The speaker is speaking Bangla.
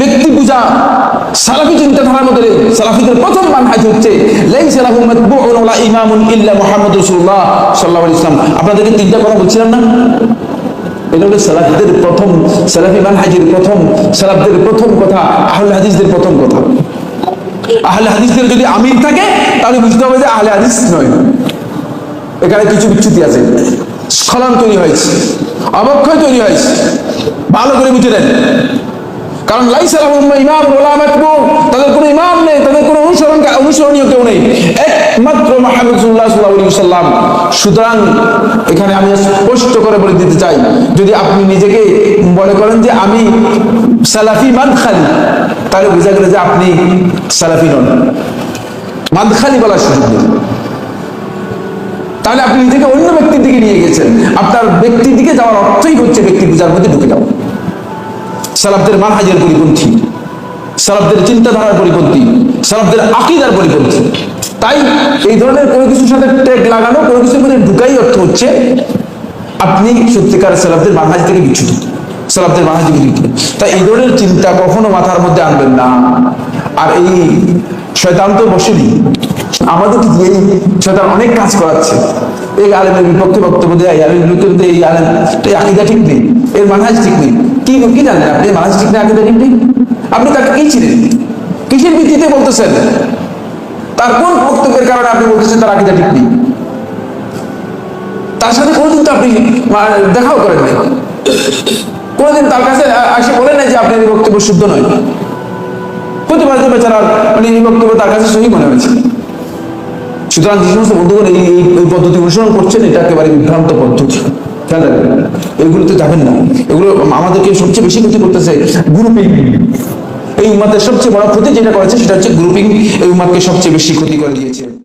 ব্যক্তি পূজা সালাফি চিন্তাধারার মধ্যে, সালাফিদের প্রথম মানহাজ হচ্ছে, লাইসা লাহু মাতবুউন ওয়ালা ইমামুন ইল্লা মুহাম্মদ রাসূলুল্লাহ সাল্লাল্লাহু আলাইহি ওয়াসাল্লাম। আপনাদেরকে তিনটা কথা বলছিলাম না? এটা হলো সালাফিদের প্রথম, সালাফি মানহাজের প্রথম, সালাফদের প্রথম কথা, আহলে হাদিসদের প্রথম কথা। আহলে হাদিসদের যদি আমির থাকে, তাহলে বুঝতে হবে যে আহলে হাদিস নয়। এখানে কিছু বিচ্যুতি আছে। স্খলন তৈরি হয়েছে, অবক্ষয় তৈরি হয়েছে। ভালো করে বুঝে নেন। কারণ ইমাম ওলামাতবু তাদের কোনো ইমাম নেই, তাদের কোনো অনুসরণ অনুসরণীয় কেউ নেই। একমাত্র মাহমুদুল্লাহ সাল্লাহ সাল্লাম সুতরাং এখানে আমি স্পষ্ট করে বলে দিতে চাই, যদি আপনি নিজেকে মনে করেন যে আমি সালাফি মানখালি, তাহলে বোঝা গেল যে আপনি সালাফি নন। মানখালি বলার সুযোগ নেই। তাহলে আপনি নিজেকে অন্য ব্যক্তির দিকে নিয়ে গেছেন। আপনার ব্যক্তির দিকে যাওয়ার অর্থই হচ্ছে ব্যক্তি পূজার মধ্যে ঢুকে যাওয়া। সালাফদের মানহাজের পরিপন্থী, সালাফদের চিন্তাধারার পরিপন্থী, সালাফদের আকিদার পরিপন্থী। তাই এই ধরনের কোনো কিছুর সাথে ট্যাগ লাগানো, কোনো কিছুর মধ্যে ঢুকাই অর্থ হচ্ছে আপনি সত্যিকার সালাফদের মানহাজ থেকে বিচ্ছুত সালাফদের মানহাজ থেকে বিচ্ছুত তাই এই ধরনের চিন্তা কখনো মাথার মধ্যে আনবেন না। আর এই শয়তান তো বসেনি। আমাদের দিয়ে শয়তান অনেক কাজ করাচ্ছে। এই আলেমের বিপক্ষে বক্তব্য দেয়, এই এই আকিদা ঠিক নেই, এর মানহাজ ঠিক নেই। কি কি জানেন আপনি? মানহাজ ঠিক নেই, আকিদা ঠিক নেই? আপনি তাকে কি ছিলেন কিসের ভিত্তিতে বলতেছেন? তার কোন বক্তব্যের কারণে আপনি বলতেছেন তার আকিদা ঠিক নেই? তার সাথে কোনোদিন তো আপনি দেখাও করেন নাই। কোনোদিন তার কাছে আসে বলেন নাই যে আপনার এই বক্তব্য শুদ্ধ নয়। হতে মানে বক্তব্য তার কাছে সহি মনে হয়েছে। সুতরাং যে সমস্ত বন্ধুগণ এই এই- পদ্ধতি অনুসরণ করছেন, এটা একেবারে বিভ্রান্ত পদ্ধতি। খেয়াল এগুলোতে যাবেন না। এগুলো আমাদেরকে সবচেয়ে বেশি ক্ষতি করতেছে গ্রুপিং এই উম্মাদের সবচেয়ে বড় ক্ষতি যেটা করেছে, সেটা হচ্ছে গ্রুপিং এই উম্মাদকে সবচেয়ে বেশি ক্ষতি করে দিয়েছে।